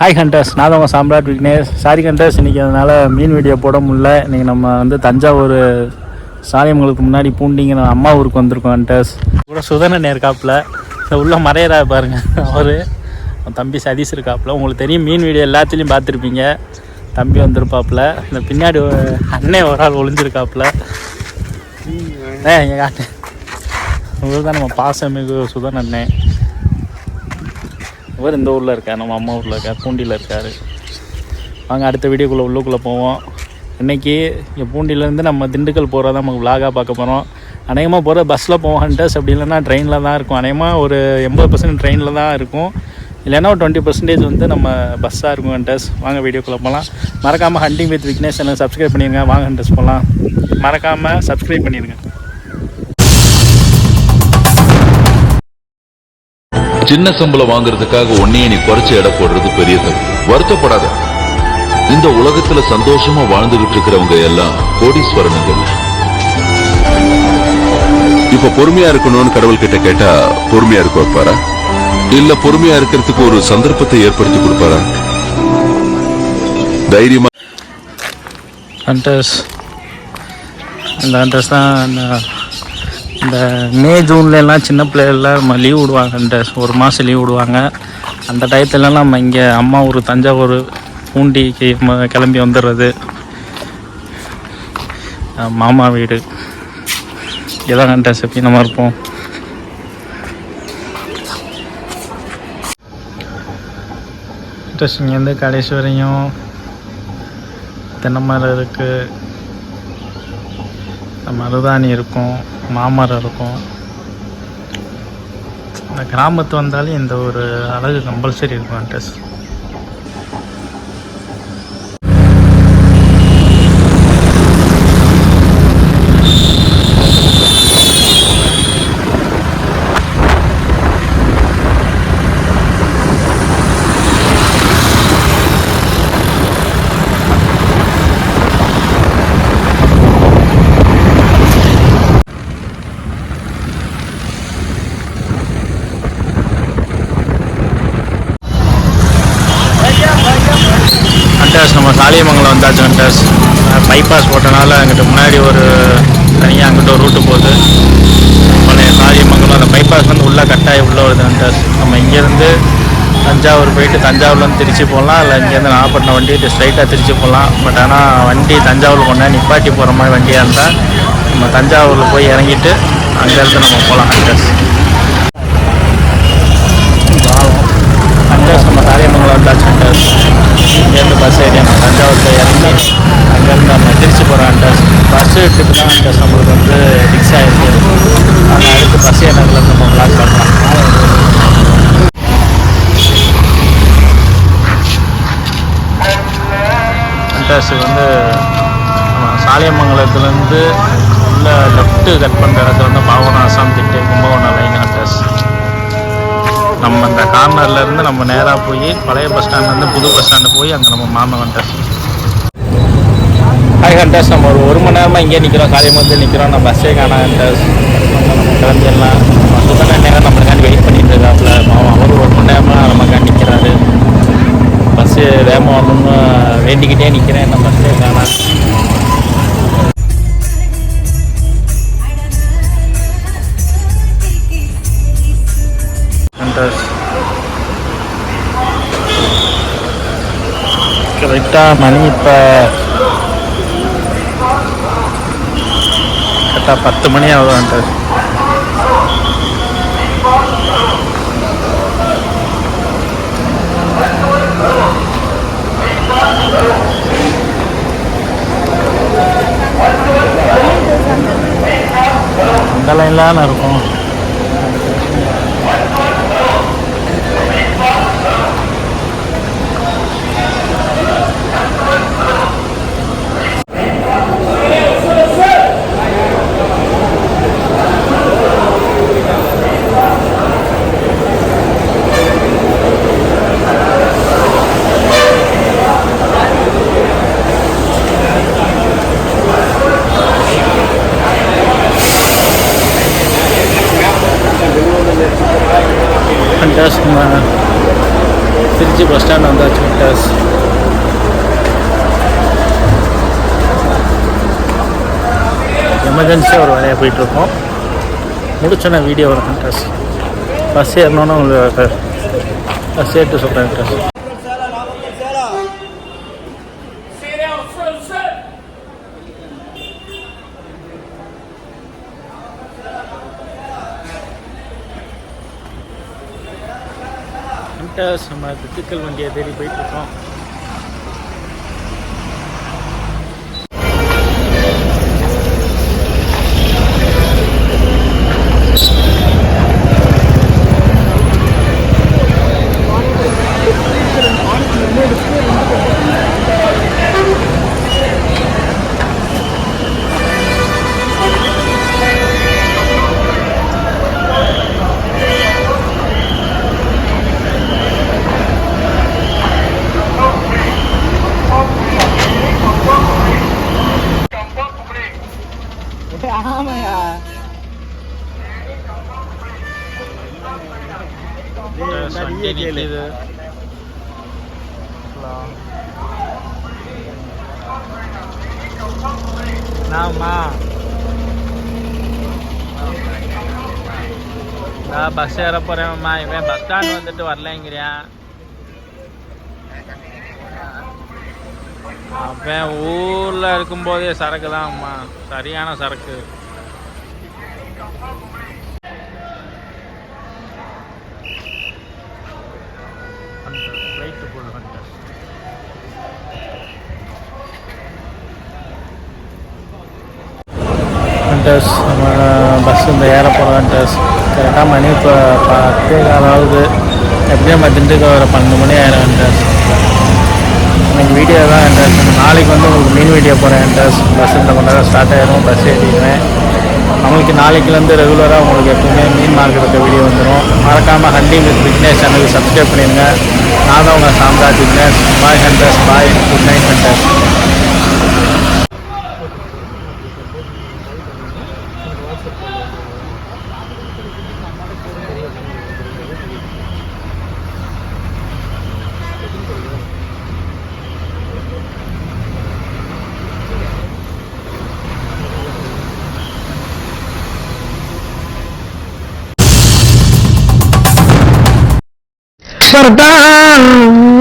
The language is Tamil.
ஹாய் ஹண்டர்ஸ் நான் தான் உங்கள் சாம்ராட் விக்னேஷ். சாரி ஹண்டர்ஸ் இன்றைக்கி அதனால் மீன் வீடியோ போட முடில இன்றைக்கி நம்ம வந்து தஞ்சாவூர் சாலியமங்கலத்துக்கு முன்னாடி பூண்டிங்கிற அம்மா ஊருக்கு வந்திருக்கோம் ஹண்டர்ஸ் கூட சுதன இருக்காப்புல. இந்த உள்ள மறையரா பாருங்க. அவர் தம்பி சதீஷ் இருக்காப்புல. உங்களுக்கு தெரியும் மீன் வீடியோ எல்லாத்துலேயும் பார்த்துருப்பீங்க. தம்பி வந்திருப்பாப்புல. இந்த பின்னாடி அண்ணே ஒரு ஆள் ஒளிஞ்சிருக்காப்புல. ஏ எங்கள் அண்ணன். உங்களுக்கு தான் நம்ம பாசமிகு சுதன் அண்ணே இவர் இந்த ஊரில் இருக்கார் நம்ம அம்மா ஊரில் இருக்கார் பூண்டியில் இருக்கார். வாங்க அடுத்த வீடியோக்குள்ளே உள்ளுக்குள்ளே போவோம். இன்றைக்கி இங்கே பூண்டியிலேருந்து நம்ம திண்டுக்கல் போகிறத நமக்கு விலாகாக பார்க்க போகிறோம் அநேகமாக போகிற பஸ்ஸில் போவோம் அப்படி இல்லைன்னா ட்ரெயினில் தான் இருக்கும். அநேகமாக ஒரு எண்பது பர்சன்ட் ட்ரெயினில் தான் இருக்கும். இல்லைன்னா ஒரு டுவெண்ட்டி பர்சன்டேஜ் வந்து நம்ம பஸ்ஸாக இருக்கும் ஹண்டர்ஸ் வாங்க வீடியோக்குள்ளே போகலாம் மறக்காமல் hunting with Vignesh channel subscribe பண்ணிடுங்க வாங்க ஹண்டர்ஸ் போகலாம் மறக்காமல் சப்ஸ்கிரைப் பண்ணிடுங்க சின்ன சம்பளம் வாங்குறதுக்காக உன்னையே நீ குறைச்சு எடை போடுறது பெரிய தப்பு வருத்தப்படாத. இந்த உலகத்துல சந்தோஷமா வாழ்ந்துகிட்டு இருக்கிறவங்க எல்லாம் கோடீஸ்வரனுங்க இப்ப பொறுமையா இருக்கணும்னு கடவுள் கிட்ட கேட்டா பொறுமையா இருக்க வைப்பாரா? இல்ல பொறுமையா இருக்கிறதுக்கு ஒரு சந்தர்ப்பத்தை ஏற்படுத்தி கொடுப்பாரா? தைரியமா ஹண்டர்ஸ் ஹண்டர்ஸ் தான் இந்த மே ஜூன்லலாம் சின்ன பிள்ளைகள்லாம் நம்ம லீவ் விடுவாங்க. இந்த ஒரு மாதம் லீவ் விடுவாங்க. அந்த டயத்துலலாம் நம்ம இங்கே அம்மா ஊர் தஞ்சாவூர் பூண்டிக்கு ம- கிளம்பி வந்துடுறது மாமா வீடு. இதான் கண்ட எப்படி நம்ம இருப்போம். ஹண்டர்ஸ் இங்கேருந்து கடைசி வரையும் தென்னை மரம் இருக்குது மருதாணி இருக்கும். மாமரம் இருக்கும். இந்த கிராமத்து வந்தாலே இந்த ஒரு அழகு கம்பல்சரி இருக்கும் அட்ரஸ் காளியமங்கலம் வந்தாச்சு அட்ரஸ் பைபாஸ் போட்டனால அங்கிட்ட முன்னாடி ஒரு தனியாக அங்கிட்ட ஒரு ரூட்டு போகுது. பழைய காளியமங்கலம் அந்த பைபாஸ் வந்து உள்ளே கட்டாயி உள்ளே வருது அட்ரஸ் நம்ம இங்கேருந்து தஞ்சாவூர் போயிட்டு தஞ்சாவூர்லேருந்து திருச்சி போகலாம் இல்லை இங்கேருந்து நாகப்பட்டினம் வண்டி ஸ்ட்ரைட்டாக திருச்சி போகலாம். பட் ஆனால் வண்டி தஞ்சாவூர் கொண்டா நிப்பாட்டி போகிற மாதிரி வண்டியாக இருந்தால் நம்ம தஞ்சாவூரில் போய் இறங்கிட்டு அங்கேருந்து நம்ம போகலாம் அட்ரஸ் அட்ரஸ் நம்ம காரியமங்கலம் வந்தாச்சு அட்ரஸ் இங்கேருந்து பஸ் ஏறி நம்ம தஞ்சாவூர் போய் இறங்கி அங்கேருந்து நம்ம திருச்சி போகிறோம் அட்ரஸ் பஸ்ஸு ட்ரிப் தான் அட்ரஸ் நம்மளுக்கு வந்து ஃபிக்ஸ் ஆகிருக்கு ஆனால் அடுத்து பஸ் ஏறதுலேருந்து நம்ம பிளாக் பண்ணலாம் அட்ரஸ் வந்து சாலியமங்கலத்துலேருந்து உள்ள லெஃப்ட்டு கட் பண்ணுற இடத்துல வந்து பாவனாசம் திட்டு கும்பகோணம் லைன் அட்ரஸ் நம்ம இந்த கார்னர்லேருந்து நம்ம நேராக போய் பழைய பஸ் ஸ்டாண்ட்லேருந்து புது பஸ் ஸ்டாண்டு போய் அங்கே நம்ம மாமன் ஹண்டர்ஸ் ஹாய் ஹண்டர்ஸ் நம்ம ஒரு ஒரு மணி நேரமாக இங்கே நிற்கிறோம் காலையில் நிற்கிறோம் நம்ம பஸ்ஸே காணா ஹண்டர்ஸ் நம்ம கிளம்பிடலாம். சுத்தன நேரம் நம்மளுக்காண்டி வெயிட் பண்ணிட்டு இருக்காப்புல. பாவம் அவர் ஒரு மணி நேரமாக நமக்காண்டி நிற்கிறாரு பஸ்ஸு வேகமாக வரணும்னு வேண்டிக்கிட்டே நிற்கிறேன் என்ன பஸ்ஸே காணா ஹண்டர்ஸ் கரெக்டாக மணி இப்போ கரெக்டாக பத்து மணி ஆகுதான்ட்டு. ஹண்டர்ஸ் அந்த லைன்லாம் இருக்கும். விட்டாஸ் நம்ம திருச்சி பஸ் ஸ்டாண்ட் வந்தாச்சு விட்டாஸ் எமர்ஜென்சியாக ஒரு வேலையாக போயிட்டுருக்கோம். முடிச்சோன்னா வீடியோ வரேன் விட்டாஸ் பஸ் ஏறணுன்னு உங்களுக்கு பஸ் ஏற்று சொல்கிறேன் விட்டாஸ் விட்டர்ஸ் நம்ம திண்டுக்கல் வண்டியை தேடி போயிட்டுருக்கோம் வண்டி நிற்கிது நாமா நான் பஸ் ஏற போகிறேன்மா இவன் பஸ் ஸ்டாண்ட் வந்துட்டு வரலைங்கிறான் அவன் ஊரில் இருக்கும்போதே சரக்கு தான்மா சரியான சரக்கு வெயிட் போடு ஹண்டர் ஹண்டர்ஸ் நம்ம பஸ் இந்த ஏற போகிற ஹண்டர்ஸ் கரெக்டாக மணி இப்போ பத்து காலாவது எப்படியும் நம்ம திண்டுக்கல் வர பன்னெண்டு மணி ஆயிரம் ஹண்டர்ஸ் இன்னைக்கு வீடியோ தான் ஹண்டர்ஸ் நாளைக்கு வந்து உங்களுக்கு மீன் வீடியோ போகிறேன் ஹண்டர்ஸ் பஸ் இந்த கொண்டாட நேரம் ஸ்டார்ட் ஆகிடும் பஸ் ஏறிடுவேன். நம்மளுக்கு நாளைக்குலேருந்து ரெகுலராக உங்களுக்கு எப்பவுமே மீன் மார்க்கெட் வீடியோ வந்துடும் மறக்காமல் ஹண்டி வித் விக்னேஷ் சேனலுக்கு சப்ஸ்கிரைப் பண்ணிடுங்க நான் தான் உங்கள் Samraj Vignesh. Bye hunters bye good night hunters Spartan